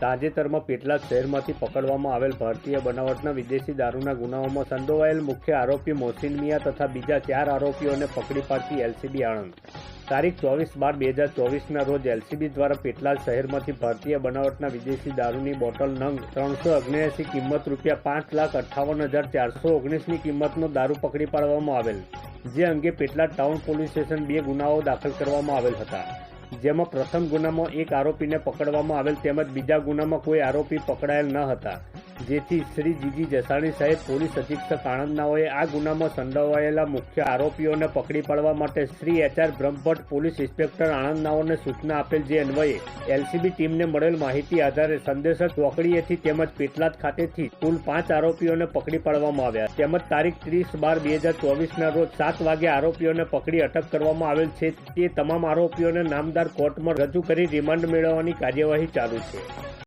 તાજેતરમાં પેટલાદ શહેરમાંથી પકડવામાં આવેલ ભારતીય બનાવટના વિદેશી દારૂના ગુનાઓમાં સંડોવાયેલ મુખ્ય આરોપી મોહસિન મિયા તથા બીજા ચાર આરોપીઓને પકડી પાડતી એલસીબી આણંદ. તારીખ ચોવીસ બાર બે હજાર ચોવીસના રોજ એલસીબી દ્વારા પેટલાદ શહેરમાંથી ભારતીય બનાવટના વિદેશી દારૂની બોટલ નંગ ત્રણસો અગ્નેસી કિંમત રૂપિયા પાંચ લાખ અઠ્ઠાવન હજાર ચારસો ઓગણીસની કિંમતનો દારૂ પકડી પાડવામાં આવેલ, જે અંગે પેટલાદ ટાઉન પોલીસ સ્ટેશન બે ગુનાઓ દાખલ કરવામાં આવેલ હતા. જેમાં પ્રથમ ગુનામાં એક આરોપીને પકડવામાં આવેલ તેમજ બીજા ગુનામાં કોઈ આરોપી પકડાયેલ ન હતા. જેથી શ્રી જીજી જસાણી સાહેબ પોલીસ અધિક્ષક આણંદનાઓએ આ ગુનામાં સંડોવાયેલા મુખ્ય આરોપીઓને પકડી પાડવા માટે Shri H R Brahmbhatt police inspector આણંદનાઓને સૂચના આપેલ જે અન્વયે એલસીબી ટીમને મળેલ માહિતી આધારે સંદેશક ચોકડીએથી તેમજ પેટલાદ ખાતેથી કુલ પાંચ આરોપીઓને પકડી પાડવામાં આવ્યા. તેમજ તારીખ ત્રીસ બાર બે હજાર ચોવીસના રોજ સાત વાગે આરોપીઓને પકડી અટક કરવામાં આવેલ છે. તે તમામ આરોપીઓને નામદાર કોર્ટમાં રજૂ કરી રિમાન્ડ મેળવવાની કાર્યવાહી ચાલુ છે.